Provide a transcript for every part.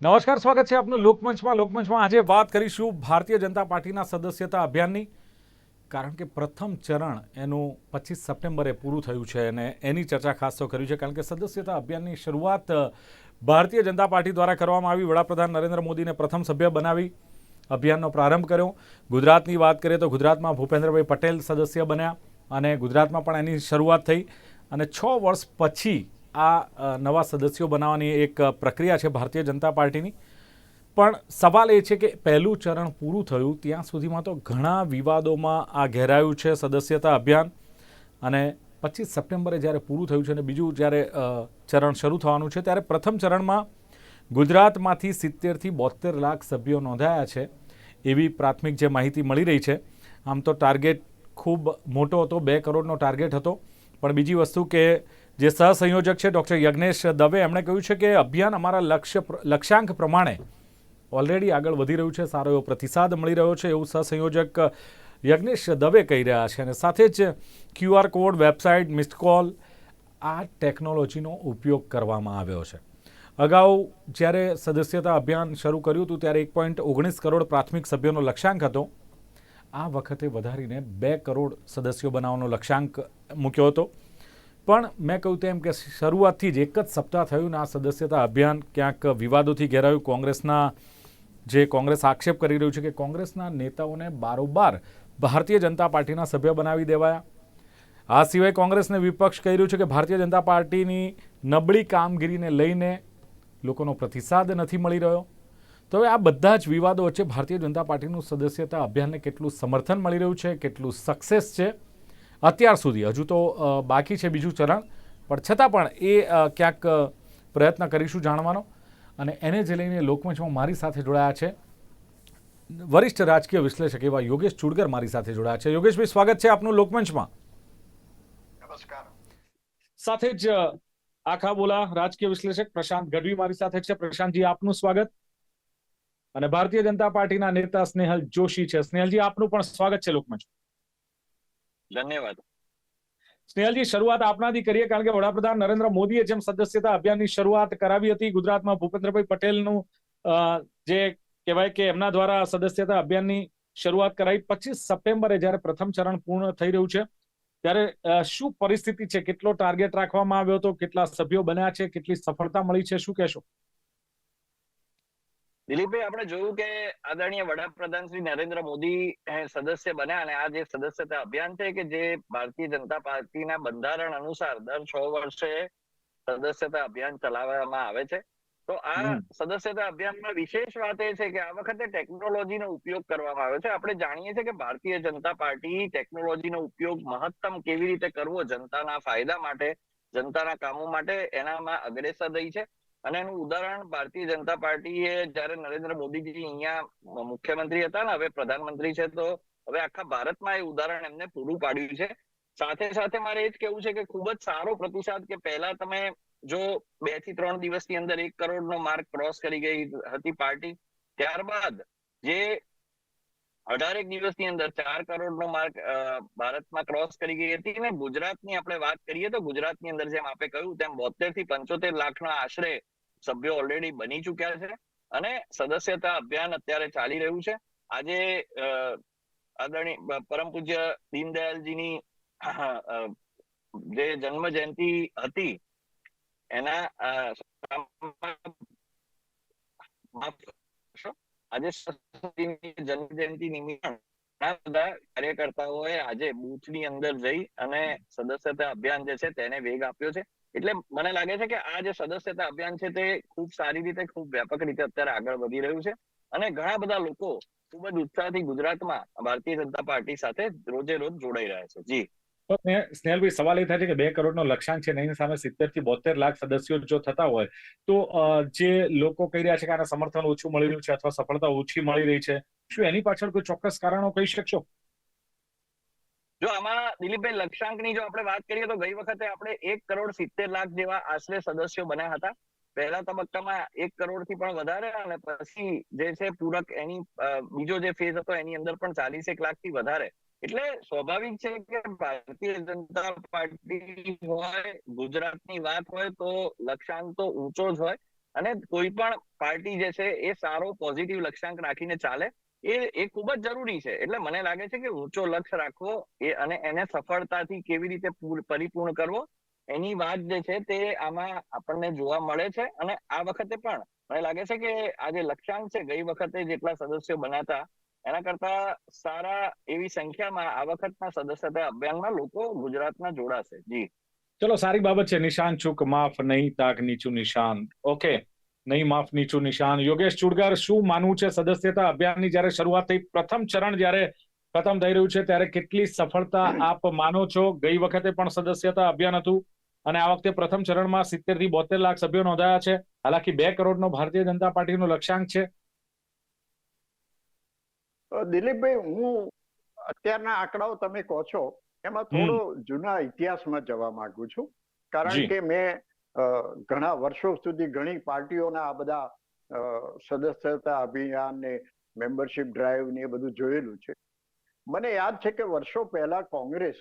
નમસ્કાર, સ્વાગત છે આપનું લોકમંચમાં. લોકમંચમાં આજે વાત કરીશું ભારતીય જનતા પાર્ટીના સદસ્યતા અભિયાનની. કારણ કે પ્રથમ ચરણ એનું પચીસ સપ્ટેમ્બરે પૂરું થયું છે અને એની ચર્ચા ખાસ તો કર્યું છે, કારણ કે સદસ્યતા અભિયાનની શરૂઆત ભારતીય જનતા પાર્ટી દ્વારા કરવામાં આવી. વડાપ્રધાન નરેન્દ્ર મોદીને પ્રથમ સભ્ય બનાવી, અભિયાનનો પ્રારંભ કર્યો. ગુજરાતની વાત કરીએ તો ગુજરાતમાં ભૂપેન્દ્રભાઈ પટેલ સદસ્ય બન્યા અને ગુજરાતમાં પણ એની શરૂઆત થઈ. અને છ વર્ષ પછી આ નવા સદસ્યો બનાવવાની એક પ્રક્રિયા છે ભારતીય જનતા પાર્ટીની. પણ સવાલ એ છે કે પહેલું ચરણ પૂરું થયું ત્યાં સુધીમાં તો ઘણા વિવાદોમાં આ ઘેરાયું છે સદસ્યતા અભિયાન. અને પચીસ સપ્ટેમ્બરે જ્યારે પૂરું થયું છે અને બીજું જ્યારે ચરણ શરૂ થવાનું છે ત્યારે પ્રથમ ચરણમાં ગુજરાતમાંથી સિત્તેરથી બોતેર લાખ સભ્યો નોંધાયા છે એવી પ્રાથમિક જે માહિતી મળી રહી છે. આમ તો ટાર્ગેટ ખૂબ મોટો હતો, બે કરોડનો ટાર્ગેટ હતો. પણ બીજી વસ્તુ કે જે સહસંયોજક છે ડૉક્ટર યજ્ઞેશ દવે, એમણે કહ્યું છે કે અભિયાન અમારા લક્ષ્ય લક્ષ્યાંક પ્રમાણે ઓલરેડી આગળ વધી રહ્યું છે, સારો એવો પ્રતિસાદ મળી રહ્યો છે, એવું સહસંયોજક યજ્ઞેશ દવે કહી રહ્યા છે. અને સાથે જ QR code website missed call આ ટેકનોલોજીનો ઉપયોગ કરવામાં આવ્યો છે. અગાઉ જ્યારે સદસ્યતા અભિયાન શરૂ કર્યું હતું, ત્યારે એક પોઈન્ટ ઓગણીસ કરોડ પ્રાથમિક સભ્યોનો લક્ષ્યાંક હતો. આ વખતે વધારીને બે કરોડ સદસ્યો બનાવવાનો લક્ષ્યાંક મૂક્યો હતો. પણ મેં કહ્યું તેમ કે શરૂઆતથી જ એક જ સપ્તાહ થયું ને આ સદસ્યતા અભિયાન ક્યાંક વિવાદોથી ઘેરાયું. કોંગ્રેસના જે કોંગ્રેસ આક્ષેપ કરી રહ્યું છે કે કોંગ્રેસના નેતાઓને બારોબાર ભારતીય જનતા પાર્ટીના સભ્ય બનાવી દેવાયા. આ સિવાય કોંગ્રેસને વિપક્ષ કહી રહ્યું છે કે ભારતીય જનતા પાર્ટીની નબળી કામગીરીને લઈને લોકોનો પ્રતિસાદ નથી મળી રહ્યો. તો હવે આ બધા જ વિવાદો વચ્ચે ભારતીય જનતા પાર્ટીનું સદસ્યતા અભિયાનને કેટલું સમર્થન મળી રહ્યું છે, કેટલું સક્સેસ છે? અત્યાર સુધી. હજુ તો બાકી છે બીજું ચરણ. પણ છતાં પણ એ ક્યાંક પ્રયત્ન કરીશું જાણવાનો. અને એને જ લઈને લોકમંચમાં મારી સાથે જોડાયા છે. વરિષ્ઠ રાજકીય વિશ્લેષક એવા યોગેશ ચુડગર મારી સાથે જોડાયા છે. યોગેશભાઈ સ્વાગત છે આપનું લોકમંચમાં. નમસ્કાર. સાથે જ આખા બોલા રાજકીય વિશ્લેષક પ્રશાંત ગઢવી મારી સાથે છે. પ્રશાંતજી આપનું સ્વાગત. અને ભારતીય જનતા પાર્ટીના નેતા સ્નેહલ જોશી છે. સ્નેહલજી આપનું પણ સ્વાગત છે લોકમંચ ધન્યવાદ. સ્નેહલજી, શરૂઆત આપનાથી કરીએ, કારણ કે વડાપ્રધાન નરેન્દ્ર મોદીએ જેમ સદસ્યતા અભિયાનની શરૂઆત કરાવી હતી, ગુજરાતમાં ભૂપેન્દ્રભાઈ પટેલનું જે કહેવાય કે એમના દ્વારા સદસ્યતા અભિયાનની શરૂઆત કરાવી પચીસ સપ્ટેમ્બરે જ્યારે પ્રથમ ચરણ પૂર્ણ થઈ રહ્યું છે, ત્યારે શું પરિસ્થિતિ છે? કેટલો ટાર્ગેટ રાખવામાં આવ્યો હતો? કેટલા સભ્યો બન્યા છે? કેટલી સફળતા મળી છે? શું કહેશો? દિલીપભાઈ આપણે જોયું કે આદરણીય વડાપ્રધાન શ્રી નરેન્દ્ર મોદી સદસ્ય બન્યા અને આ જે સદસ્યતા અભિયાન છે કે જે ભારતીય જનતા પાર્ટીના બંધારણ અનુસાર દર છ વર્ષે સદસ્યતા અભિયાન ચલાવવામાં આવે છે. તો આ સદસ્યતા અભિયાનમાં વિશેષ વાત એ છે કે આ વખતે ટેકનોલોજીનો ઉપયોગ કરવામાં આવ્યો છે. આપણે જાણીએ છીએ કે ભારતીય જનતા પાર્ટી ટેકનોલોજીનો ઉપયોગ મહત્તમ કેવી રીતે કરવો જનતાના ફાયદા માટે જનતાના કામો માટે એનામાં અગ્રેસર રહી છે. અને એનું ઉદાહરણ ભારતીય જનતા પાર્ટીએ જયારે નરેન્દ્ર મોદીજી અહીંયા મુખ્યમંત્રી હતા ને, હવે પ્રધાનમંત્રી છે, તો હવે આખા ભારતમાં એ ઉદાહરણ એમને પૂરું પાડ્યું છે. સાથે સાથે મારે એ જ કેવું છે કે ખૂબ જ સારો પ્રતિસાદ કે પહેલા તમે જો બેથી ત્રણ દિવસની અંદર એક કરોડનો માર્ક ક્રોસ કરી ગઈ હતી પાર્ટી, ત્યારબાદ જે અઢારેક દિવસની અંદર ચાર કરોડનો માર્ક ભારતમાં ક્રોસ કરી ગઈ હતી અને ગુજરાતની આપણે વાત કરીએ તો ગુજરાતની અંદર જેમ આપે કહ્યું તેમ બોતેરથી પંચોતેર લાખના આશરે સભ્યો ઓલરેડી બની ચુક્યા છે અને સદસ્યતા અભિયાન અત્યારે ચાલી રહ્યું છે આજે આદરણીય પરમ પૂજ્ય દીનદયાલજીની જે જન્મ જયંતિ હતી, એના. આજે સરસ્વતીની જન્મ જયંતિ નિમિત્તે ઘણા બધા કાર્યકર્તાઓએ આજે બૂથની અંદર જઈ અને સદસ્યતા અભિયાન જે છે તેને વેગ આપ્યો છે. એટલે મને લાગે છે કે આ જે સદસ્યતા અભિયાન છે તે ખૂબ સારી રીતે, ખૂબ વ્યાપક રીતે અત્યારે આગળ વધી રહ્યું છે. અને ઘણા બધા લોકો ખૂબ જ ઉત્સાહથી ગુજરાતમાં ભારતીય જનતા પાર્ટી સાથે રોજે રોજ જોડાઈ રહ્યા છે. જી. સ્નેહલભાઈ, સવાલ એ થાય છે કે બે કરોડનો લક્ષ્યાંક છે એની સામે સિત્તેરથી બોતેર લાખ સદસ્યો જો થતા હોય, તો જે લોકો કહી રહ્યા છે કે આના સમર્થન ઓછું મળી રહ્યું છે અથવા સફળતા ઓછી મળી રહી છે, શું એની પાછળ કોઈ ચોક્કસ કારણો કહી શકશો? જો આમાં દિલીપભાઈ, લક્ષ્યાંકની જો આપણે વાત કરીએ તો ગઈ વખતે આપણે એક કરોડ સિત્તેર લાખ જેવા આશરે સદસ્યો બન્યા હતા. પહેલા તબક્કામાં એક કરોડથી પણ વધારે અને પછી જે છે પૂરક એની બીજો જે ફેઝ હતો એની અંદર પણ ચાલીસ એક લાખથી વધારે એટલે સ્વાભાવિક છે કે ભારતીય જનતા પાર્ટી હોય, ગુજરાતની વાત હોય તો લક્ષ્યાંક તો ઊંચો જ હોય અને કોઈ પણ પાર્ટી જે છે એ સારો પોઝિટિવ લક્ષ્યાંક રાખીને ચાલે, એ એ ખૂબ જ જરૂરી છે. એટલે મને લાગે છે કે ઊંચો લક્ષ્ય રાખવો એ અને એને સફળતાથી કેવી રીતે પરિપૂર્ણ કરવો, એની વાત જે છે તે આમાં આપણને જોવા મળે છે અને આ વખતે પણ મને લાગે છે કે આ જે લક્ષ્યાંક છે, ગઈ વખતે જેટલા સદસ્યો બનાતા એના કરતા સારા એવી સંખ્યામાં આ વખતના સદસ્યતા અભિયાનમાં લોકો ગુજરાતના જોડાશે. જી. ચલો, સારી બાબત છે. નિશાન ચૂક, માફ નહીં, તાક નીચું નિશાન. ઓકે. નહીં, માફ નીચું નિશાન. યોગેશ ચુડગર, શું માનવું છે સદસ્યતા અભિયાનની? જ્યારે શરૂઆત થઈ, પ્રથમ ચરણ જ્યારે ખતમ થઈ રહ્યું છે, ત્યારે કેટલી સફળતા આપ માનો છો? ગઈ વખતે પણ સદસ્યતા અભિયાન હતું અને આ વખતે પ્રથમ ચરણમાં સિત્તેરથી બોતેર લાખ સભ્યો નોંધાયા છે. હાલાકી બે કરોડનો ભારતીય જનતા પાર્ટીનો લક્ષ્યાંક છે. દિલીપભાઈ હું અત્યારના આંકડાઓ તમે કહો છો એમાં થોડો જૂના ઇતિહાસમાં જવા માંગુ છું. કારણ કે મેં ઘણા વર્ષો સુધી ઘણી પાર્ટીઓના આ બધા સદસ્યતા અભિયાન ને મેમ્બરશિપ ડ્રાઈવ ને એ બધું જોયેલું છે. મને યાદ છે કે વર્ષો પહેલા કોંગ્રેસ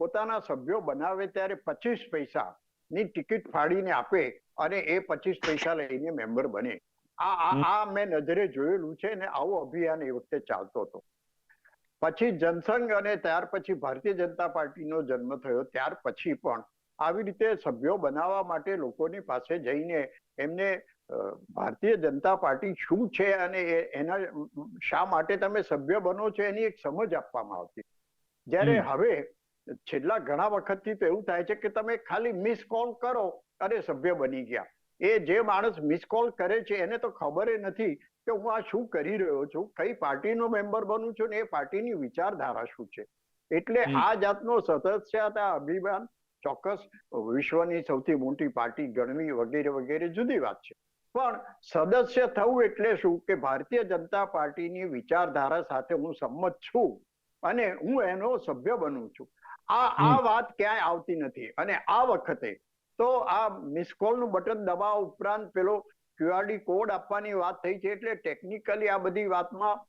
પોતાના સભ્યો બનાવે ત્યારે પચીસ પૈસા ની ટિકિટ ફાડીને આપે અને એ પચીસ પૈસા લઈને મેમ્બર બને. આ આ- મેં નજરે જોયેલું છે ને આવો અભિયાન એ વખતે ચાલતો હતો. પછી જનસંઘ અને ત્યાર પછી ભારતીય જનતા પાર્ટીનો જન્મ થયો. ત્યાર પછી પણ આવી રીતે સભ્યો બનાવવા માટે લોકોની પાસે જઈને એમને ભારતીય જનતા પાર્ટી શું છે અને એના શા માટે તમે સભ્ય બનો છો એની એક સમજ આપવામાં આવતી. જ્યારે હવે છેલ્લા ઘણા વખતથી તો એવું થાય છે કે તમે ખાલી મિસ કોલ કરો અને સભ્ય બની ગયા. એ જે માણસ મિસકોલ કરે છે એને તો ખબર નથી કે હું આ શું કરી રહ્યો છું કઈ પાર્ટીનો મેમ્બર બનું છું ને એ પાર્ટીની વિચારધારા શું છે. એટલે આ જાતનો સદસ્યતા અભિમાન ચોક્કસ વિશ્વની સૌથી મોટી પાર્ટી ગણવી વગેરે વગેરે જુદી વાત છે. પણ સદસ્ય થવું એટલે શું? કે ભારતીય જનતા પાર્ટીની વિચારધારા સાથે હું સંમત છું અને હું એનો સભ્ય બનું છું. આ આ વાત ક્યાંય આવતી નથી. અને આ વખતે તો આ મિસ કોલનું બટન દબાવવા ઉપરાંત પેલો ક્યુઆરડી કોડ આપવાની વાત થઈ છે એટલે ટેકનિકલી આ બધી વાતમાં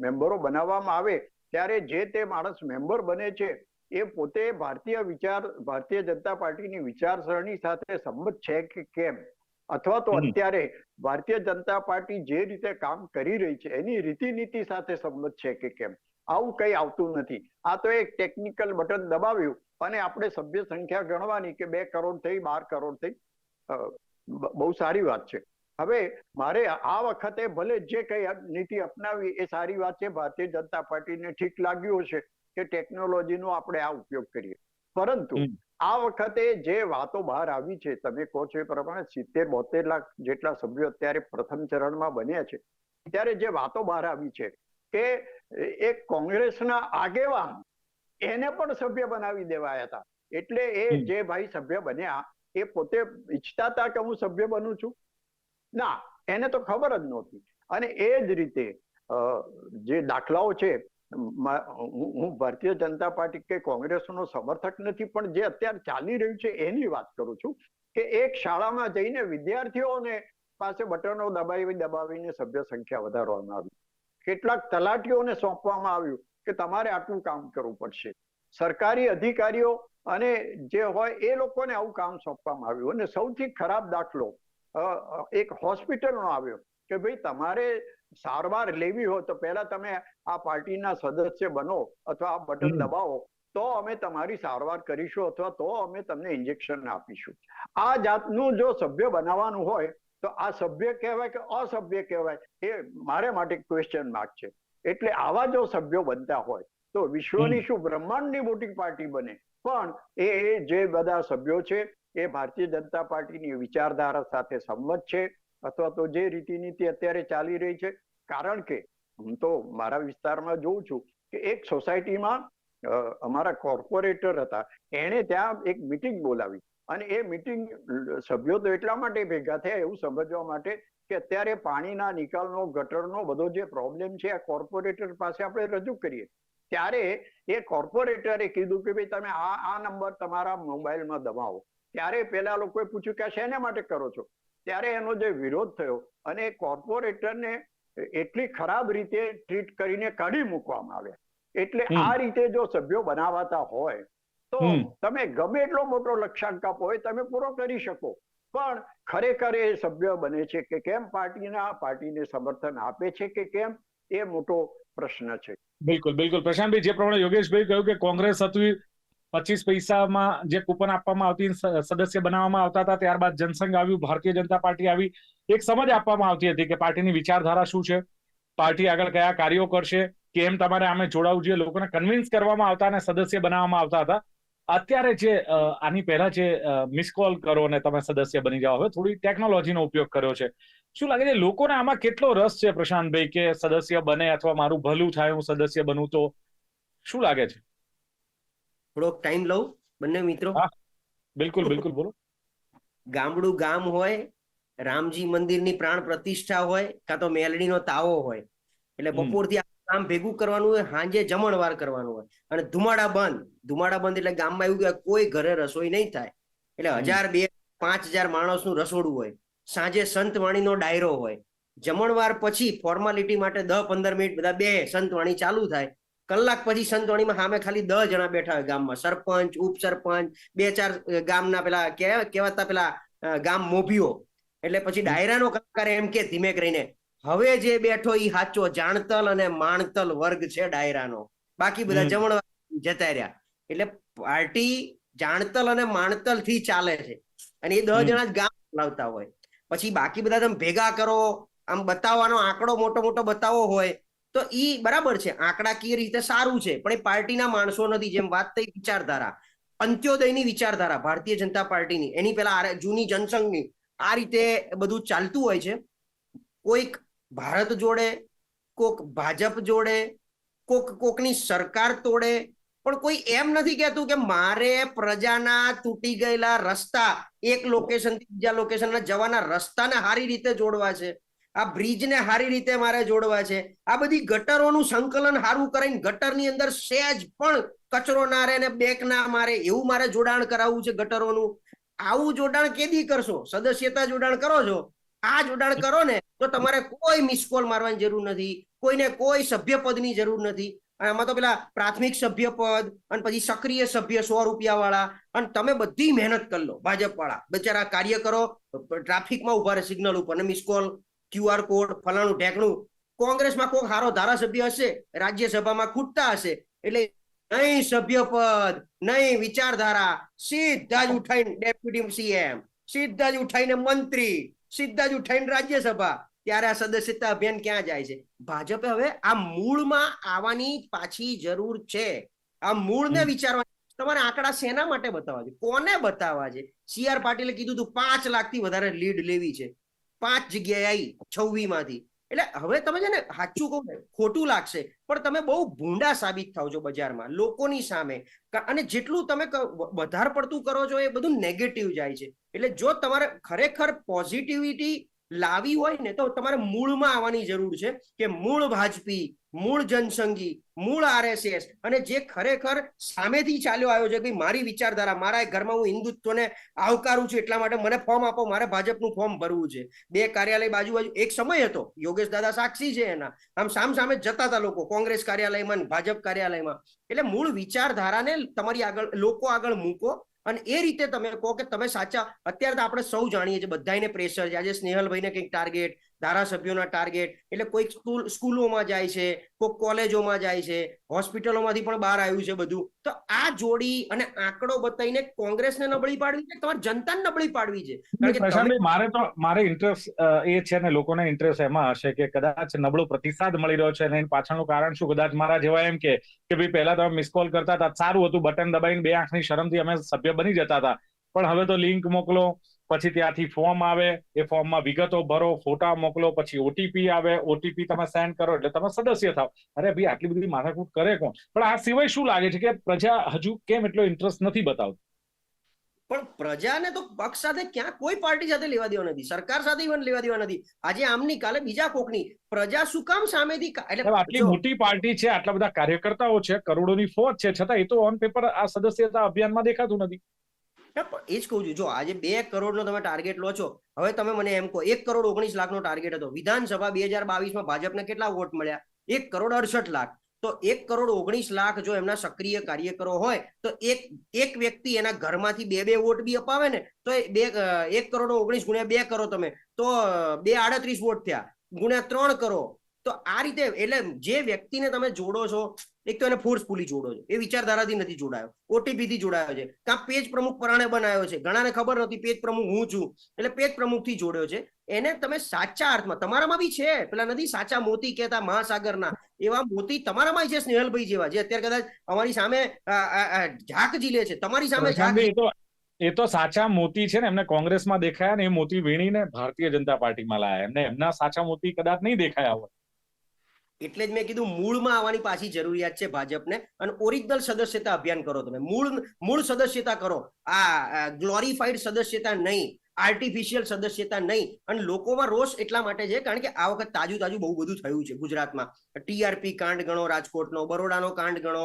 મેમ્બરો બનાવવામાં આવે ત્યારે જે તે માણસ મેમ્બર બને છે એ પોતે ભારતીય વિચાર ભારતીય જનતા પાર્ટીની વિચારસરણી સાથે સંમત છે કે કેમ? અથવા તો અત્યારે ભારતીય જનતા પાર્ટી જે રીતે કામ કરી રહી છે એની રીતિનીતિ સાથે સંમત છે કે કેમ? આવું કઈ આવતું નથી. આ તો એક ટેકનિકલ બટન દબાવ્યું અને આપણે સભ્ય સંખ્યા ગણવાની કે બે કરોડ થઈ બાર કરોડ થઈ બહુ સારી વાત છે. હવે મારે આ વખતે ભલે જે કઈ નીતિ અપનાવી એ સારી વાત છે. ભારતીય જનતા પાર્ટીને ઠીક લાગ્યું હશે કે ટેકનોલોજીનો આપણે આ ઉપયોગ કરીએ. પરંતુ આ વખતે જે વાતો બહાર આવી છે તમે કહો છો એ પ્રમાણે સિત્તેર બોતેર લાખ જેટલા સભ્યો અત્યારે પ્રથમ ચરણમાં બન્યા છે. ત્યારે જે વાતો બહાર આવી છે કે એક કોંગ્રેસના આગેવાન એને પણ સભ્ય બનાવી દેવાયા હતા. એટલે એ જે ભાઈ સભ્ય બન્યા એ પોતે ઈચ્છતા હતા કે હું સભ્ય બનું છું. ના એને તો ખબર જ નહોતી. અને એ જ રીતે જે દાખલાઓ છે હું ભારતીય જનતા પાર્ટી કે કોંગ્રેસનો સમર્થક નથી પણ જે અત્યારે ચાલી રહ્યું છે એની વાત કરું છું કે એક શાળામાં જઈને વિદ્યાર્થીઓને પાસે બટનો દબાવી દબાવીને સભ્ય સંખ્યા વધારવામાં આવી. કેટલાક તલાટીઓને સોંપવામાં આવ્યું. કે તમારે આટલું કામ કરવું પડશે. સરકારી અધિકારીઓ અને જે હોય એ લોકોને આવું કામ સોંપવામાં આવ્યું અને સૌથી ખરાબ દાખલો એક હોસ્પિટલનો આવ્યો કે ભાઈ તમારે સારવાર લેવી હોય તો પહેલા તમે આ પાર્ટીના સદસ્ય બનો અથવા આ બટન દબાવો તો અમે તમારી સારવાર કરીશું અથવા તો અમે તમને ઇન્જેક્શન આપીશું. આ જાતનું જો સભ્ય બનાવવાનું હોય તો આ સભ્ય કહેવાય કે અસભ્ય કહેવાય એ મારે માટે ક્વેશ્ચન માર્ક છે. એટલે આવા જો સભ્યો બનતા હોય તો વિશ્વની શું બ્રહ્માંડની મોટી પાર્ટી બને. પણ એ જે બધા સભ્યો છે એ ભારતીય જનતા પાર્ટીની વિચારધારા સાથે સંમત છે અથવા તો જે રીતિનીતિ અત્યારે ચાલી રહી છે. કારણ કે હું તો મારા વિસ્તારમાં જોઉં છું કે એક સોસાયટીમાં અમારા કોર્પોરેટર હતા. એણે ત્યાં એક મિટિંગ બોલાવી. અને એ મિટિંગ સભ્યો તો એટલા માટે ભેગા થયા એવું સમજવા માટે કે અત્યારે પાણીના નિકાલનો ગટરનો બધો જે પ્રોબ્લેમ છે આ કોર્પોરેટર પાસે આપણે રજૂ કરીએ. ત્યારે એ કોર્પોરેટરે કીધું કે ભાઈ તમે આ આ નંબર તમારા મોબાઈલમાં દબાવો. ત્યારે પેલા લોકોએ પૂછ્યું કે શેને માટે કરો છો? ત્યારે એનો જે વિરોધ થયો અને એ કોર્પોરેટરને એટલી ખરાબ રીતે ટ્રીટ કરીને કાઢી મૂકવામાં આવ્યા. એટલે આ રીતે જો સભ્યો બનાવાતા હોય તો તમે ગમે એટલો મોટો લક્ષ્યાંક આપો એ તમે પૂરો કરી શકો. પણ ખરેખર એ સભ્ય બને છે કે કેમ પાર્ટીના? પાર્ટીને સમર્થન આપે છે કે કેમ? એ મોટો પ્રશ્ન છે. બિલકુલ બિલકુલ. પ્રશાંતભાઈ, જે પ્રમાણે યોગેશભાઈ કહ્યું કે કોંગ્રેસ હતી પચીસ પૈસામાં જે કૂપન આપવામાં આવતી સદસ્ય બનાવવામાં આવતા હતા, ત્યારબાદ જનસંઘ આવ્યું, ભારતીય જનતા પાર્ટી આવી. એક સમજ આપવામાં આવતી હતી કે પાર્ટીની વિચારધારા શું છે? પાર્ટી આગળ કયા કાર્યો કરશે? કેમ તમારે આમે જોડાવું જોઈએ? લોકોને કન્વિન્સ કરવામાં આવતા અને સદસ્ય બનાવવામાં આવતા હતા. અત્યારે જે આની પહેલા જે મિસ કોલ કરો અને તમે સદસ્ય બની જાઓ હવે થોડી ટેકનોલોજીનો ઉપયોગ કર્યો છે. શું લાગે છે લોકોને આમાં કેટલો રસ છે પ્રશાંતભાઈ કે સદસ્ય બને અથવા મારું ભલું થાય હું સદસ્ય બનું તો? શું લાગે છે? થોડોક ટાઈમ લઉં બંને મિત્રો. બિલકુલ બિલકુલ બોલો. ગામડું ગામ હોય રામજી મંદિરની પ્રાણ પ્રતિષ્ઠા હોય કાં તો મેલડીનો તાવો હોય. એટલે. બપોરથી કામ ભેગું કરવાનું હોય સાંજે જમણવાર કરવાનું હોય. અને ધુમાડા બંધ. ધુમાડા બંધ એટલે ગામમાં એવું કે કોઈ ઘરે રસોઈ નહીં થાય. એટલે હજાર બે પાંચ હજાર માણસનું રસોડું હોય. સાંજે સંત વાણીનો ડાયરો હોય. જમણવાર પછી ફોર્માલિટી માટે દસ પંદર મિનિટ બધા બે સંત વાણી ચાલુ થાય. કલાક પછી સંતવાણીમાં સામે ખાલી દસ જણા બેઠા હોય ગામમાં. સરપંચ ઉપસરપંચ બે ચાર ગામના પેલા કે- કહેવાતા પેલા ગામ મોભીઓ. એટલે પછી ડાયરાનો કલાકાર એમ કે ધીમે કરીને હવે જે બેઠો એ સાચો જાણતલ અને માણતલ વર્ગ છે ડાયરાનો. બાકી બધા જમણ જતા રહ્યા. એટલે પાર્ટી જાણતલ અને માણતલથી ચાલે છે. અને એ દસ જણા જ ગામ ચલાવતા હોય. પછી બાકી બધા તમે ભેગા કરો આમ બતાવવાનો આંકડો મોટો મોટો બતાવો હોય તો ઈ બરાબર છે. આંકડાકીય રીતે સારું છે. પણ એ પાર્ટીના માણસો નથી જેમ વાત થઈ વિચારધારા. અંત્યોદયની વિચારધારા ભારતીય જનતા પાર્ટીની. એની પેલા જૂની જનસંઘની આ રીતે બધું ચાલતું હોય છે. કોઈક ભારત જોડે, કોક ભાજપ જોડે, કોક કોકની સરકાર તોડે. પણ કોઈ એમ નથી કહેતું કે મારે પ્રજાના તૂટી ગયેલા રસ્તા, એક લોકેશનથી બીજા લોકેશન જવાના રસ્તાને સારી રીતે જોડવા છે. આ બ્રિજને સારી રીતે મારે જોડવા છે. આ બધી ગટરોનું સંકલન સારું કરીને ગટરની અંદર સહેજ પણ કચરો ના રહે ને બેક ના મારે એવું મારે જોડાણ કરાવવું છે ગટરોનું. આવું જોડાણ કેદી કરશો? સદસ્યતા જોડાણ કરો છો? આ જોડાણ કરો ને. તો તમારે કોઈ મિસ કોલ મારવાની જરૂર નથી, કોઈને કોઈ સભ્યપદની જરૂર નથી. આમાં તો પેલા પ્રાથમિક સભ્યપદ અને પછી સક્રિય સભ્ય સો રૂપિયા વાળા અને તમે બધી મહેનત કરી લો ભાજપ વાળા બચારા કાર્યકરો ટ્રાફિકમાં ઊભા રહે, સિગ્નલ ઉપર. મિસ કોલ ક્યુઆર કોડ ફલાણું ઢેકણું. કોંગ્રેસમાં કોઈ સારો ધારાસભ્ય હશે, રાજ્યસભામાં ખૂટતા હશે, એટલે નહીં સભ્યપદ નહીં વિચારધારા. સીધા જ ઉઠાઈને ડેપ્યુટી સીએમ, સીધા જ ઉઠાઈને મંત્રી. સીધા જ ઉઠાઈને રાજ્યસભા. ત્યારે આ સદસ્યતા અભિયાન ક્યાં જાય છે? ભાજપે હવે આ મૂળમાં આવવાની પાછી જરૂર છે. આ મૂળને. વિચારવા તમારે આંકડા શેના માટે બતાવવા છે? કોને બતાવવા છે? સી આર પાટીલે કીધું તું પાંચ લાખથી વધારે લીડ લેવી છે. પાંચ જગ્યાએ આવી છવ્વી માંથી એટલે હવે તમે છે ને સાચું કહું ને, ખોટું લાગશે. પણ તમે બહુ ભૂંડા સાબિત થાવ છો બજારમાં, લોકોની સામે. અને જેટલું તમે વધાર પડતું કરો છો એ બધું નેગેટિવ જાય છે. એટલે જો તમારે ખરેખર પોઝિટિવિટી લાવી હોય ને તો તમારે મૂળમાં આવવાની જરૂર છે કે મૂળ ભાજપી મૂળ જનસંઘી મૂળ આરએસએસ અને જે ખરેખર સામેથી ચાલ્યો આવ્યો છે કે મારી વિચારધારા, મારા ઘરમાં હું હિન્દુત્વને આવકારું છું એટલા માટે મને ફોર્મ આપો, મારે ભાજપનું ફોર્મ ભરવું છે. બે કાર્યાલય બાજુ બાજુ એક સમય હતો, યોગેશ દાદા સાક્ષી છે એના, આમ સામ સામે જતા હતા લોકો, કોંગ્રેસ કાર્યાલયમાં ભાજપ કાર્યાલયમાં. એટલે મૂળ વિચારધારાને તમારી આગળ, લોકો આગળ મૂકો અને એ રીતે તમે કહો કે તમે સાચા. અત્યારે તો આપણે સૌ જાણીએ છીએ બધાને પ્રેશર છે. આજે સ્નેહલભાઈને કંઈક ટાર્ગેટ ધારાસભ્યોના ટાર્ગેટ એટલે કોઈક સ્કૂલ સ્કૂલોમાં જાય છે કોઈક કોલેજોમાં જાય છે હોસ્પિટલોમાંથી પણ બહાર આવ્યું છે બધું. તો આ જોડી અને આંકડો બતાવીને કોંગ્રેસને નબળી પાડવી છે તમારે જનતાને નબળી પાડવી છે? કારણ કે મારે તો મારે ઇન્ટરેસ્ટ એ છે ને લોકોને ઇન્ટરેસ્ટ એમાં હશે કે કદાચ નબળો પ્રતિસાદ મળી રહ્યો છે અને એની પાછળનું કારણ શું? કદાચ મારા જેવા એમ કે કે ભાઈ પહેલા તમે મિસ કોલ કરતા હતા સારું હતું બટન દબાઈને બે આંખની શરમથી અમે સભ્ય બની જતા હતા. પણ હવે તો લિંક મોકલો પછી ત્યાંથી ફોર્મ આવે એ ફોર્મમાં વિગતો ભરો ફોટા મોકલો પછી ઓટીપી આવે. ઓટીપી તમે સેન્ડ કરો એટલે તમે સદસ્ય થાવ. અરે ભાઈ આટલી બધી માથાકૂટ કરે કોણ? પણ આ સિવાય શું લાગે છે કે પ્રજા હજુ કેમ એટલો ઇન્ટરેસ્ટ નથી બતાવતી? પણ પ્રજાને તો પક્ષ સાથે ક્યાં કોઈ પાર્ટી સાથે લેવા દેવા નથી. સરકાર સાથે પણ લેવા દેવા નથી. આજે આમની કાલે બીજા કોકની. પ્રજા શું કામ સામેથી એટલે આટલી મોટી પાર્ટી છે આટલા બધા કાર્યકર્તાઓ છે કરોડોની ફોજ છે છતાં એ તો ઓન પેપર આ સદસ્યતા અભિયાનમાં દેખાતું નથી. એ જ કહું છું. જો આજે બે કરોડનો તમે ટાર્ગેટ લો છો, હવે તમે મને એમ કહો, એક કરોડ ઓગણીસ લાખનો ટાર્ગેટ હતો. વિધાનસભા બે હજાર બાવીસમાં ભાજપને કેટલા વોટ મળ્યા? એક કરોડ અડસઠ લાખ. તો એક કરોડ ઓગણીસ લાખ જો એમના સક્રિય કાર્યકરો હોય, તો એક એક વ્યક્તિ એના ઘરમાંથી બે બે વોટ બી અપાવે ને, તો બે એક કરોડ ઓગણીસ ગુણ્યા બે કરો તમે. તો બે આડત્રીસ વોટ થયા. ગુણ્યા ત્રણ કરો. તો આ રીતે એટલે જે વ્યક્તિને તમે જોડો છો એક તો એને ફોર્સફુલી જોડો છો. એ વિચારધારાથી નથી જોડાયો. ઓટીપી થી જોડાયો છે. કાં પેજ પ્રમુખ પરાણે બનાવ્યો છે. ઘણાને ખબર નથી પેજ પ્રમુખ હું છું. એટલે પેજ પ્રમુખથી જોડ્યો છે. એને તમે સાચા અર્થમાં તમારામાં બી છે. પેલા નથી સાચા મોતી કહેતા મહાસાગરના. એવા મોતી તમારામાં છે સ્નેહલભાઈ જેવા જે અત્યારે કદાચ અમારી સામે ઝાક ઝીલે છે. તમારી સામે ઝાક એ તો એ તો સાચા મોતી છે ને. એમને કોંગ્રેસમાં દેખાયા ને એ મોતી વીણીને ભારતીય જનતા પાર્ટીમાં લાયા. એમને એમના સાચા મોતી કદાચ નહીં દેખાયા હોય. એટલે જ મેં કીધું મૂળમાં આવવાની પાછી જરૂરિયાત છે ભાજપને. અને ઓરિજિનલ સદસ્યતા અભિયાન કરો તમે. મૂળ મૂળ સદસ્યતા કરો. આ ગ્લોરીફાઈડ સદસ્યતા નહીં. આર્ટિફિશિયલ સદસ્યતા નહીં. અને લોકોમાં રોષ એટલા માટે છે કારણ કે આ વખત તાજું તાજું બહુ બધું થયું છે ગુજરાતમાં. ટીઆરપી કાંડ ગણો રાજકોટનો બરોડાનો કાંડ ગણો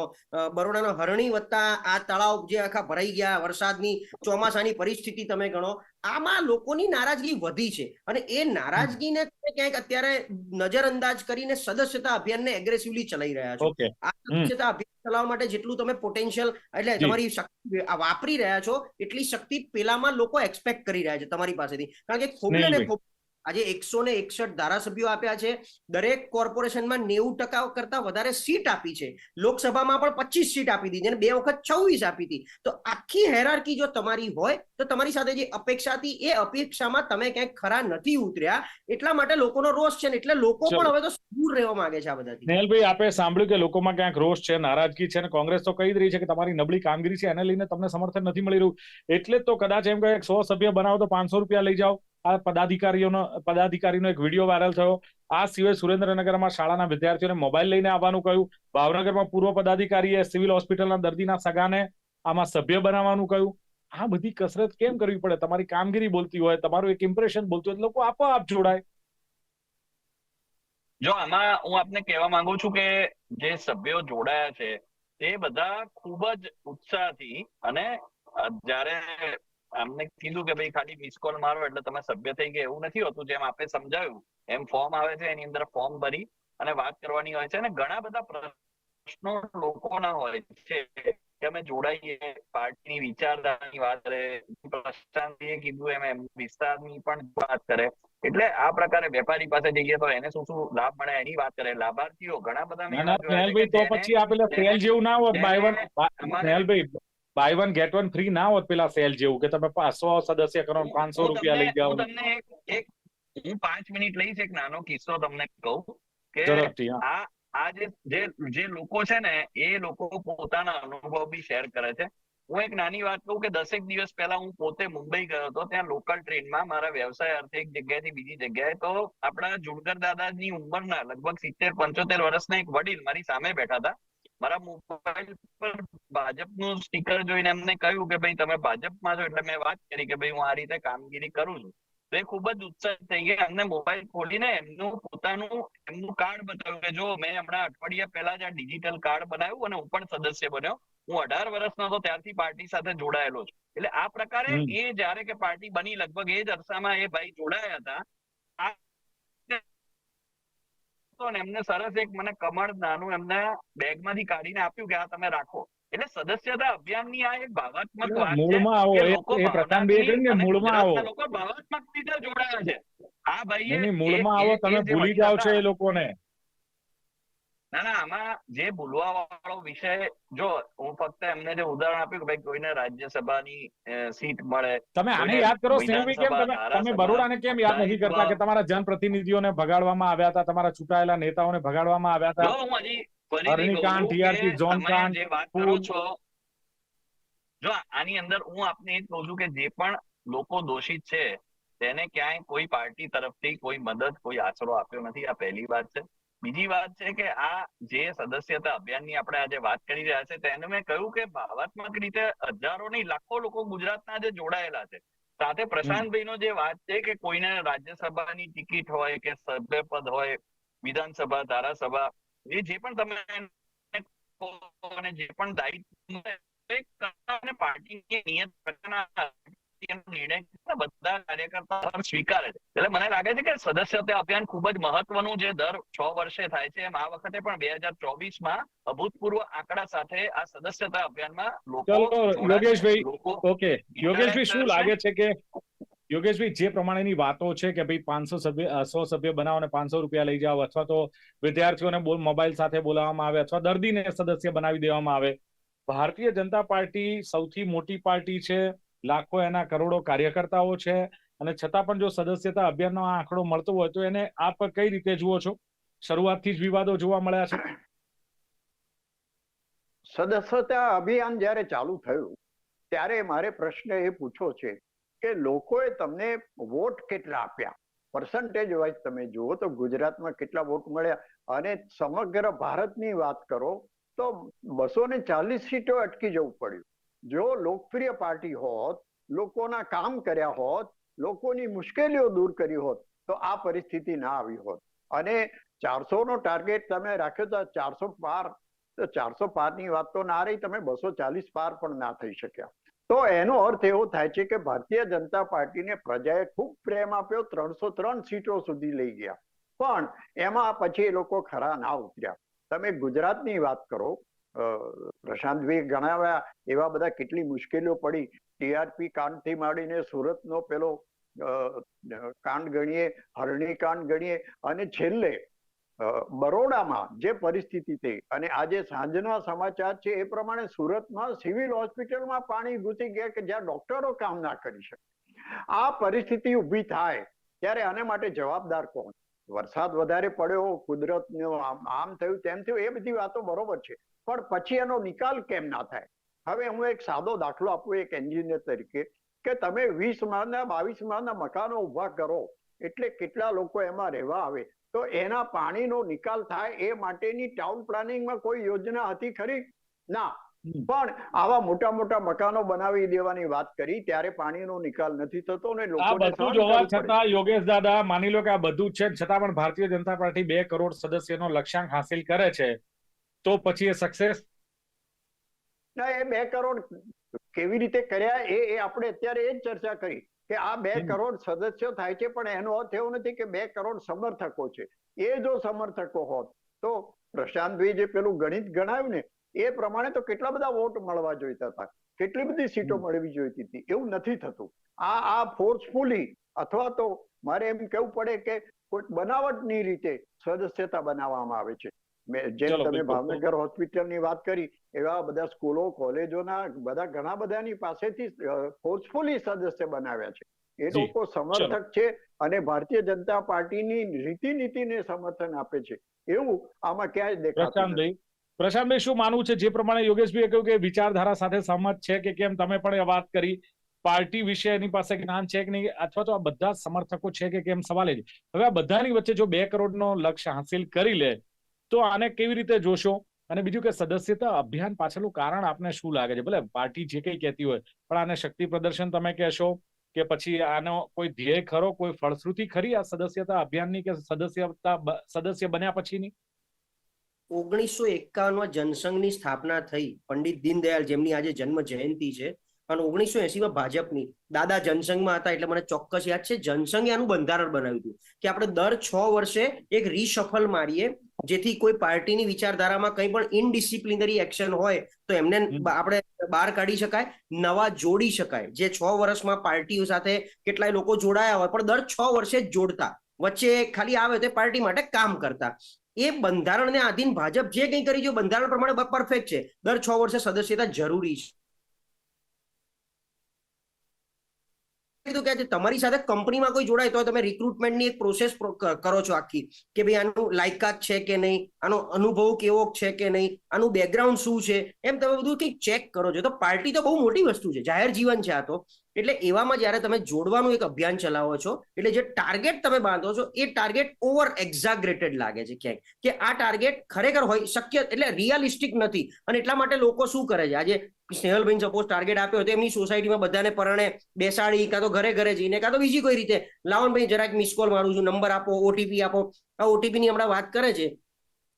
બરોડાનો હરણી વત્તા આ તળાવ જે આખા ભરાઈ ગયા વરસાદની ચોમાસાની પરિસ્થિતિ તમે ગણો આમાં લોકોની નારાજગી વધી છે. અને એ નારાજગીને તમે ક્યાંક અત્યારે નજરઅંદાજ કરીને સદસ્યતા અભિયાનને એગ્રેસિવલી ચલાવી રહ્યા છો. આ સદસ્યતા અભિયાન ચલાવવા માટે જેટલું તમે પોટેન્શિયલ એટલે તમારી શક્તિ વાપરી રહ્યા છો એટલી શક્તિ પેલામાં લોકો એક્સપેક્ટ કરી રહ્યા છે તમારી પાસેથી. કારણ કે ખોબલે ને. ખોબલે આજે એકસો ને એકસઠ ધારાસભ્યો આપ્યા છે. દરેક કોર્પોરેશનમાં નેવું ટકા કરતા વધારે સીટ આપી છે. લોકસભામાં પણ પચીસ સીટ આપી દીધી અને બે વખત છવ્વીસ આપી હતી. તો આખી હેરાર્કી જો તમારી હોય તો તમારી સાથે જે અપેક્ષા હતી એ અપેક્ષામાં તમે ક્યાંક ખરા નથી ઉતર્યા. એટલા માટે લોકોનો રોષ છે ને એટલે લોકો પણ હવે તો દૂર રહેવા માંગે છે આ બધાથી. નેહલભાઈ આપે સાંભળ્યું કે લોકોમાં ક્યાંક રોષ છે નારાજગી છે અને કોંગ્રેસ તો કહી જ રહી છે કે તમારી નબળી કામગીરી છે એને લઈને તમને સમર્થન નથી મળી રહ્યું. એટલે તો કદાચ એમ કહે સો સભ્ય બનાવો તો પાંચસો રૂપિયા લઈ જાઓ. આ પદાધિકારીઓનો, પદાધિકારીનો એક વીડિયો વાયરલ થયો. આ સિવાય સુરેન્દ્રનગરમાં શાળાના વિદ્યાર્થીઓને મોબાઈલ લઈને આવવાનું કહ્યું. ભાવનગરમાં પૂર્વ પદાધિકારીએ સિવિલ હોસ્પિટલના દર્દીના સગાને આમાં સભ્ય બનાવવાનું કહ્યું. આ બધી કસરત કેમ કરવી પડે? તમારી કામગીરી બોલતી હોય, તમારું એક ઇમ્પ્રેશન બોલતું હોય લોકો આપોઆપ જોડાય. જો, આમાં હું આપને કહેવા માંગુ છું કે જે સભ્યો જોડાયા છે, તે બધા ખૂબ જ ઉત્સાહથી અને જ્યારે અમને કીધું કે ભાઈ ખાલી મિસ કોલ મારો એટલે તમે સભ્ય થઈ ગયા એવું નથી હોતું. જેમ આપે સમજાવ્યું એમ ફોર્મ આવે છે એની અંદર ફોર્મ ભરી અને વાત કરવાની હોય છે અને ઘણા બધા પ્રશ્નો લોકોના હોય છે કે અમે જોડાઈએ પાર્ટીની વિચારધારાની વાત કરે પ્રશાંતિએ કીધું એમ એમ વિસ્તારની પણ વાત કરે. એટલે આ પ્રકારે વેપારી પાસે જઈએ તો એને શું શું લાભ મળે એની વાત કરે. લાભાર્થીઓ ઘણા બધા તો પછી આ પેલા સેલ જેવું ના હોત buy one buy one get one free ના હોત પેલા સેલ જેવું કે તમે પાંચસો સદસ્ય કરો પાંચસો રૂપિયા લઈ જાઓ તમને એક હું પાંચ મિનિટ લઈશ એક નાનો કિસ્સો તમને કહું કે આ આ જે જે લોકો છે ને એ લોકો પોતાના અનુભવ બી શેર કરે છે. હું એક નાની વાત કહું કે દસેક દિવસ પહેલા હું પોતે મુંબઈ ગયો હતો ત્યાં લોકલ ટ્રેનમાં મારા વ્યવસાય અર્થે એક જગ્યાએથી બીજી જગ્યાએ તો આપણા જુડગર દાદાની ઉંમરના લગભગ સિત્તેર પંચોતેર વર્ષના એક વડીલ મારી સામે બેઠા હતા. મારા મોબાઈલ પર ભાજપનું સ્ટીકર જોઈને એમને કહ્યું કે ભાઈ તમે ભાજપમાં છો એટલે મેં વાત કરી કે ભાઈ હું આ રીતે કામગીરી કરું છું. તો એ ખૂબ જ ઉત્સાહિત થઈ ગયા. એમને મોબાઈલ ખોલીને એમનું પોતાનું એમનું કાર્ડ બતાવ્યું કે જો મેં હમણાં અઠવાડિયા પહેલા જ આ ડિજિટલ કાર્ડ બનાવ્યું અને હું પણ સદસ્ય બન્યો. હું અઢાર વર્ષનો હતો ત્યારથી પાર્ટી સાથે જોડાયેલો છું. એટલે આ પ્રકારે એ જ્યારે કે પાર્ટી બની લગભગ એ જ અરસામાં એ ભાઈ જોડાયા હતા. આ તો ને એમને સરસ એક મને કમળ નાનું એમને બેગમાંથી કાઢીને આપ્યું કે આ તમે રાખો. એટલે સદસ્યતા અભિયાનની આ એક ભાવાત્મક વાત છે મૂળમાં આવો લોકો ભાવાત્મક રીતે જોડાયા છે. આ ભાઈ મૂળમાં આવો તમે ભૂલી જાવ છો એ લોકોને. ના ના આમાં જે બોલવા વાળો વિષય જો હું ફક્ત એમને જે ઉદાહરણ આપ્યું કે ભાઈ કોઈને રાજ્યસભાની સીટ મળે તમે આને યાદ કરો સેવી કેમ તમે તમે બરોડાને કેમ યાદ નથી કરતા કે તમારા જનપ્રતિનિધિઓને ભગાડવામાં આવ્યા હતા તમારા ચૂંટાયેલા નેતાઓને ભગાડવામાં આવ્યા હતા? હું હજી ઝોન તમે કાંડ, જે વાત કરો છો જો આની અંદર હું આપને એ કહું છું કે જે પણ લોકો દોષિત છે તેને ક્યાંય કોઈ પાર્ટી તરફથી કોઈ મદદ કોઈ આશરો આપ્યો નથી. આ પહેલી વાત છે. બીજી વાત છે કે આ જે સદસ્યતા અભિયાનની આપણે આજે વાત કરી રહ્યા છે, તેને મેં કહ્યું કે ભાવાત્મક રીતે હજારો નહીં લાખો લોકો ગુજરાતના જે જોડાયેલા છે. સાથે પ્રશાંતભાઈનો જે વાત છે કે કોઈને રાજ્યસભાની ટિકિટ હોય કે સભ્યપદ હોય, વિધાનસભા, ધારાસભા, એ જે પણ તમે જે પણ દાયિત્વ પાર્ટીની નિયત પાર્ટીનો નિર્ણય બધા કાર્યકર્તાઓ સ્વીકારે છે. એટલે મને લાગે છે કે સદસ્યતા અભિયાન ખૂબ જ મહત્વનું જે દર છ વર્ષે થાય છે એમ આ વખતે પણ બે હજાર ચોવીસમાં અભૂતપૂર્વ આંકડા સાથે આ સદસ્યતા અભિયાનમાં લોકો યોગેશભાઈ, ઓકે. યોગેશભાઈ શું લાગે છે કે યોગેશભાઈ જે પ્રમાણેની વાતો છે કે ભાઈ પાંચસો સભ્ય સો સભ્ય બનાવો અને પાંચસો રૂપિયા લઈ જાઓ અથવા તો વિદ્યાર્થીઓને મોબાઈલ સાથે બોલાવવામાં આવે અથવા દર્દીને સદસ્ય બનાવી દેવામાં આવે. ભારતીય જનતા પાર્ટી સૌથી મોટી પાર્ટી છે. લાખો એના કરોડો કાર્યકર્તાઓ છે અને છતાં પણ જો સદસ્યતા અભિયાનનો આ આંકડો મળતો હોય તો એને આપ કઈ રીતે જુઓ છો? શરૂઆતથી જ વિવાદો જોવા મળ્યા છે. સદસ્યતા અભિયાન જ્યારે ચાલુ થયું, ત્યારે મારે પ્રશ્ન એ પૂછો છે કે લોકોએ તમને વોટ કેટલા આપ્યા? પર્સન્ટેજ વાઇઝ તમે જુઓ તો ગુજરાતમાં કેટલા વોટ મળ્યા? અને સમગ્ર ભારતની વાત કરો તો બસો ને ચાલીસ સીટો અટકી જવું પડ્યું. જો લોકપ્રિય પાર્ટી હોત, લોકોના કામ કર્યા હોત, લોકોની મુશ્કેલીઓ દૂર કરી હોત, તો આ પરિસ્થિતિ ના આવી હોત. અને ચારસો નો ટાર્ગેટ તમે રાખ્યો તો ચારસો પાર, તો ચારસો પારની વાત તો ના રહી, તમે બસો ચાલીસ પાર પણ ના થઈ શક્યા. તો એનો અર્થ એવો થાય છે કે ભારતીય જનતા પાર્ટીને પ્રજાએ ખૂબ પ્રેમ આપ્યો, ત્રણસો ત્રણ સીટો સુધી લઈ ગયા. પણ એમાં પછી એ લોકો ખરા ના ઉતર્યા. તમે ગુજરાતની વાત કરો પ્રશાંતભાઈ ગણાવ્યા એવા બધા કેટલી મુશ્કેલીઓ પડી. ટીઆરપી કાંડથી માંડીને સુરતનો પેલો કાંડ ગણીએ, હરણી કાંડ ગણીએ અને છેલ્લે બરોડામાં જે પરિસ્થિતિ થઈ અને આજે સાંજના સમાચાર છે એ પ્રમાણે સુરતમાં સિવિલ હોસ્પિટલમાં પાણી ઘૂસી ગયા કે જ્યાં ડોક્ટરો કામ ના કરી શકે. આ પરિસ્થિતિ ઊભી થાય ત્યારે આને માટે જવાબદાર કોણ? વરસાદ વધારે પડ્યો કુદરત આમ થયું, તેમ થયું, એ બધી વાતો બરોબર છે. પણ પછી એનો નિકાલ કેમ ના થાય? હવે હું એક સાદો દાખલો આપું એક એન્જિનિયર તરીકે, કે તમે વીસ માળના બાવીસ માળના મકાનો ઊભા કરો, એટલે કેટલા લોકો એમાં રહેવા આવે, તો એના પાણીનો નિકાલ થાય, એ માટેની ટાઉન પ્લાનિંગમાં કોઈ યોજના હતી ખરી? ના. પણ આવા મોટા મોટા મકાનો બનાવી દેવાની વાત કરી ત્યારે પાણીનો નિકાલ નથી થતો ને આ બધું સહન જ હોવા કરવું પડે. છતાં યોગેશ દાદા માની લો કે આ બધું છે છતાં પણ ભારતીય જનતા પાર્ટી બે કરોડ સદસ્યનો લક્ષ્યાંક હાસિલ કરે છે તો પછી એ સક્સેસ ના એ બે કરોડ કેવી રીતે કર્યા એ એ આપણે અત્યારે એ જ ચર્ચા કરી કે આ બે કરોડ સદસ્યો થાય છે પણ એનો અર્થ એવો નથી કે બે કરોડ સમર્થકો છે. એ જો સમર્થકો હોત તો પ્રશાંતભાઈ જે પેલું ગણિત ગણાવ્યું ને એ પ્રમાણે તો કેટલા બધા વોટ મળવા જોઈતા હતા. કેટલી બધી સીટો મળવી જોઈતી હતી. એવું નથી થતું. આ આ ફોર્સફુલી અથવા તો મારે એમ કેવું પડે કે કોઈ બનાવટની રીતે સદસ્યતા બનાવવામાં આવે છે. જેમ તમે ભાવનગર હોસ્પિટલની વાત કરી એવા બધા સ્કૂલો કોલેજોના બધા ઘણા બધાની પાસેથી ફોર્સફુલી સદસ્ય બનાવ્યા છે. એ લોકો સમર્થક છે અને ભારતીય જનતા પાર્ટીની રીતિ નીતિને સમર્થન આપે છે. એવું આમાં ક્યાંય દેખાતું નથી. પ્રશાંતભાઈ શું માનવું છે? જે પ્રમાણે યોગેશભાઈએ કહ્યું કે વિચારધારા સાથે સહમત છે કે કેમ? તમે પણ વાત કરી. પાર્ટી વિશે એની પાસે જ્ઞાન છે કે નહીં? અથવા તો આ બધા સમર્થકો છે કે કેમ? સવાલ છે. હવે આ બધાની વચ્ચે જો બે કરોડનો લક્ષ્ય હાંસિલ કરી લે, તો આને કેવી રીતે જોશો? અને બીજું કે સદસ્યતા અભિયાન પાછળનું કારણ આપને શું લાગે છે? ભલે પાર્ટી જે કંઈ કહેતી હોય, પણ આને શક્તિ પ્રદર્શન તમે કહેશો કે પછી આનો કોઈ ધ્યેય ખરો? કોઈ ફળશ્રુતિ ખરી આ સદસ્યતા અભિયાનની કે સદસ્યતા સદસ્ય બન્યા પછીની? ઓગણીસો એકાવનમાં જનસંઘની સ્થાપના થઈ. પંડિત દીનદયાળ જેમની આજે જન્મ જયંતિ છે. અને ઓગણીસો એસીમાં ભાજપની. દાદા જનસંઘમાં હતા એટલે મને ચોક્કસ યાદ છે. જનસંઘે આનું બંધારણ બનાવ્યું હતું કે આપણે દર છ વર્ષે એક રીશફલ મારીએ જેથી કોઈ પાર્ટીની વિચારધારામાં કંઈ પણ ઇનડિસિપ્લિનરી એક્શન હોય તો એમને આપણે બહાર કાઢી શકાય નવા જોડી શકાય. જે છ વર્ષમાં પાર્ટીઓ સાથે કેટલાય લોકો જોડાયા હોય પણ દર છ વર્ષે જોડતા. વચ્ચે ખાલી આવે તો પાર્ટી માટે કામ કરતા. એ બંધારણને આધીન ભાજપ જે કંઈ કરી જો બંધારણ પ્રમાણે પરફેક્ટ છે. દર છ વર્ષે સદસ્યતા જરૂરી છે. કીધું કે તમારી સાથે કંપનીમાં કોઈ જોડાય તો તમે રિક્રુટમેન્ટની એક પ્રોસેસ કરો છો આખી, કે ભાઈ આનું લાયકાત છે કે નહીં, આનો અનુભવ કેવો છે કે નહીં, આનું બેકગ્રાઉન્ડ શું છે? એમ તમે બધું કંઈક ચેક કરો છો. તો પાર્ટી તો બહુ મોટી વસ્તુ છે, જાહેર જીવન છે આ તો. એટલે એવામાં જ્યારે તમે જોડવાનું એક અભિયાન ચલાવો છો, એટલે જે ટાર્ગેટ તમે બાંધો છો, એ ટાર્ગેટ ઓવર એક્ઝાગ્રેટેડ લાગે છે ક્યાંક કે આ ટાર્ગેટ ખરેખર હોય શક્ય, એટલે રિયાલિસ્ટિક નથી. અને એટલા માટે લોકો શું કરે છે, આજે સ્નેહલભાઈ સપોઝ ટાર્ગેટ આપ્યો હતો એમની સોસાયટીમાં બધાને પરણે બેસાડી કાં તો ઘરે ઘરે જઈને કાં તો બીજી કોઈ રીતે. લાવણ ભાઈ, જરાક મિસ કોલ મારું છું નંબર આપો ઓટીપી આપો. આ ઓટીપી ની હમણાં વાત કરે છે.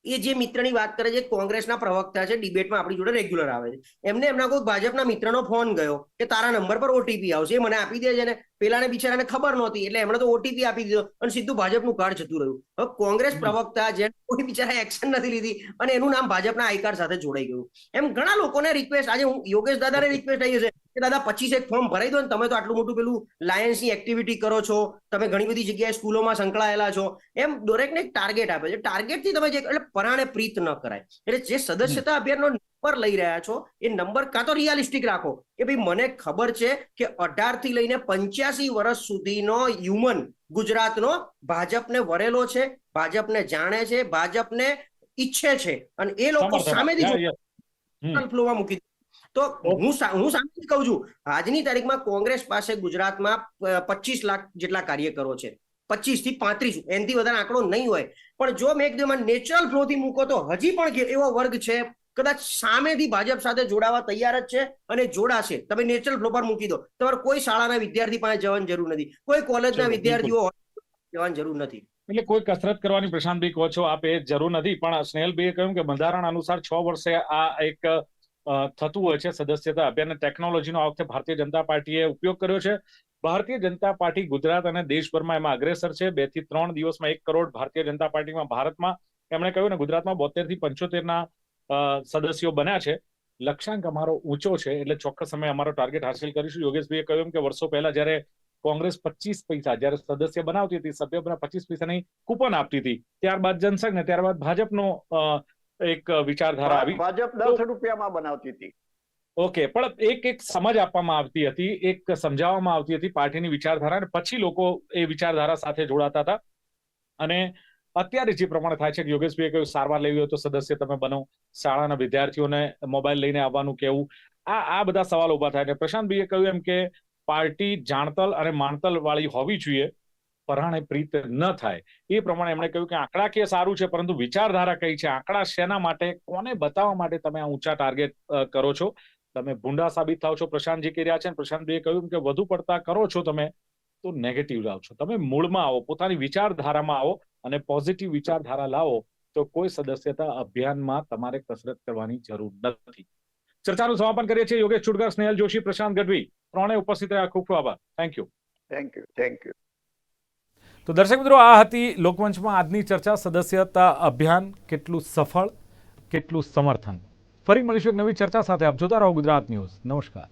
એ જે મિત્રની વાત કરે છે કોંગ્રેસના પ્રવક્તા છે, ડિબેટમાં આપણી જોડે રેગ્યુલર આવે છે. એમને એમના કોઈ ભાજપના મિત્રનો ફોન ગયો કે તારા નંબર પર ઓટીપી આવશે, એ મને આપી દે છે ને. પેલાને બિચારાને ખબર નહોતી એટલે એમણે તો ઓટીપી આપી દીધો અને સીધું ભાજપનું કાર્ડ જતું રહ્યું. હવે કોંગ્રેસ પ્રવક્તા જેને કોઈ બિચારા એક્શન નથી લીધી અને એનું નામ ભાજપના આઈ કાર્ડ સાથે જોડાઈ ગયું. એમ ઘણા લોકોને રિક્વેસ્ટ આજે હું યોગેશ દાદાને રિક્વેસ્ટ આવી છે કે દાદા પચીસ એક ફોર્મ ભરાઈ દો ને તમે તો આટલું મોટું પેલું લાયન્સની એક્ટિવિટી કરો છો તમે ઘણી બધી જગ્યાએ સ્કૂલોમાં સંકળાયેલા છો. એમ દરેકને એક ટાર્ગેટ આપે છે. ટાર્ગેટથી તમે જે એટલે પરાણે પ્રીત ન કરાય. એટલે જે સદસ્યતા અભિયાનનો નંબર લઈ રહ્યા છો એ નંબર કાં તો રિયાલિસ્ટિક રાખો. કે ભાઈ મને ખબર છે કે અઢારથી લઈને પંચ્યાસી વર્ષ સુધીનો હ્યુમન ગુજરાતનો ભાજપને વરેલો છે ભાજપને જાણે છે ભાજપને ઈચ્છે છે. અને એ લોકો સામેથી. ફ્લોમાં મૂકી તો હું હું સામેથી કહું છું આજની તારીખમાં કોંગ્રેસ પાસે ગુજરાતમાં પચીસ લાખ જેટલા કાર્યકરો છે. પચીસથી પાંત્રીસ એનથી વધારે આંકડો નહીં હોય. પણ જો મેં એકદમ નેચરલ ફ્લો થી મૂકો તો હજી પણ એવો વર્ગ છે કદાચ સામેથી ભાજપ સાથે જોડાવા તૈયાર જ છે અને જોડાશે. તમે નેચરલ ફ્લો પર મૂકી દો. તમારે કોઈ શાળાના વિદ્યાર્થી પાસે જવાની જરૂર નથી. કોઈ કોલેજના વિદ્યાર્થીઓ જવાની જરૂર નથી. એટલે કોઈ કસરત કરવાની પ્રશાંતભાઈ કહો છો આપ એ જરૂર નથી પણ સ્નેહલભાઈએ કહ્યું કે બંધારણ અનુસાર છ વર્ષે આ એક થતું હોય છે સદસ્યતા અભિયાન ટેકનોલોજીનો આ વખતે ભારતીય જનતા પાર્ટીએ ઉપયોગ કર્યો છે. ભારતીય જનતા પાર્ટી ગુજરાત અને દેશભરમાં એમાં અગ્રેસર છે. બેથી ત્રણ દિવસમાં એક કરોડ ભારતીય જનતા પાર્ટીમાં ભારતમાં. એમણે કહ્યું ને ગુજરાતમાં બોતેરથી પંચોતેર ના સદસ્યો બન્યા છે. લક્ષ્યાંક અમારો ઊંચો છે એટલે ચોક્કસ અમે અમારો ટાર્ગેટ હાંસિલ કરીશું. યોગેશભાઈએ કહ્યું કે વર્ષો પહેલા જ્યારે કોંગ્રેસ પચીસ પૈસા જયારે સદસ્ય બનાવતી હતી સભ્ય પચીસ પૈસાની કૂપન આપતી હતી ત્યારબાદ જનસંઘ ને ત્યારબાદ ભાજપનો એક વિચારધારા આવી. ભાજપ દસ રૂપિયામાં બનાવતી હતી. ઓકે પણ એક એક સમજ આપવામાં આવતી હતી એક સમજાવવામાં આવતી હતી પાર્ટીની વિચારધારા અને પછી લોકો એ વિચારધારા સાથે જોડાતા હતા. અને અત્યારે જે પ્રમાણે થાય છે કે યોગેશભાઈએ કહ્યું, સારવાર લેવી હોય તો સદસ્ય તમે બનો. શાળાના વિદ્યાર્થીઓને મોબાઈલ લઈને આવવાનું કેવું આ આ બધા સવાલ ઊભા થાય છે. પ્રશાંતભાઈએ કહ્યું એમ કે પાર્ટી જાણતલ અને માણતલ વાળી હોવી જોઈએ, પરાણે પ્રીત ન થાય. એ પ્રમાણે એમણે કહ્યું કે આંકડાકીય સારું છે, પરંતુ વિચારધારા કઈ છે? આંકડા શેના માટે? કોને બતાવવા માટે તમે આ ઊંચા ટાર્ગેટ કરો છો? તમે ભૂંડા સાબિત થાવ છો, પ્રશાંતજી કહી રહ્યા છે? પ્રશાંતભાઈએ કહ્યું કે વધુ પડતા કરો છો તમે તો નેગેટિવ લાવશો તમે મૂળમાં આવો પોતાની વિચારધારામાં આવો અને પોઝિટિવ વિચારધારા લાવો તો કોઈ સદસ્યતા અભિયાનમાં તમારે કસરત કરવાની જરૂર નથી. ચર્ચાનું સમાપન કરીએ છીએ. યોગેશ ચુડકર સ્નેહલ જોશી પ્રશાંત ગઢવી ત્રણે ઉપસ્થિત રહ્યા. ખૂબ ખૂબ આભાર. Thank you thank you thank you તો દર્શક મિત્રો આ હતી લોકમંચમાં આજની ચર્ચા. સદસ્યતા અભિયાન કેટલું સફળ કેટલું સમર્થન. ફરી મળીશું એક નવી ચર્ચા સાથે. આપ જોતા રહો ગુજરાત ન્યૂઝ. નમસ્કાર.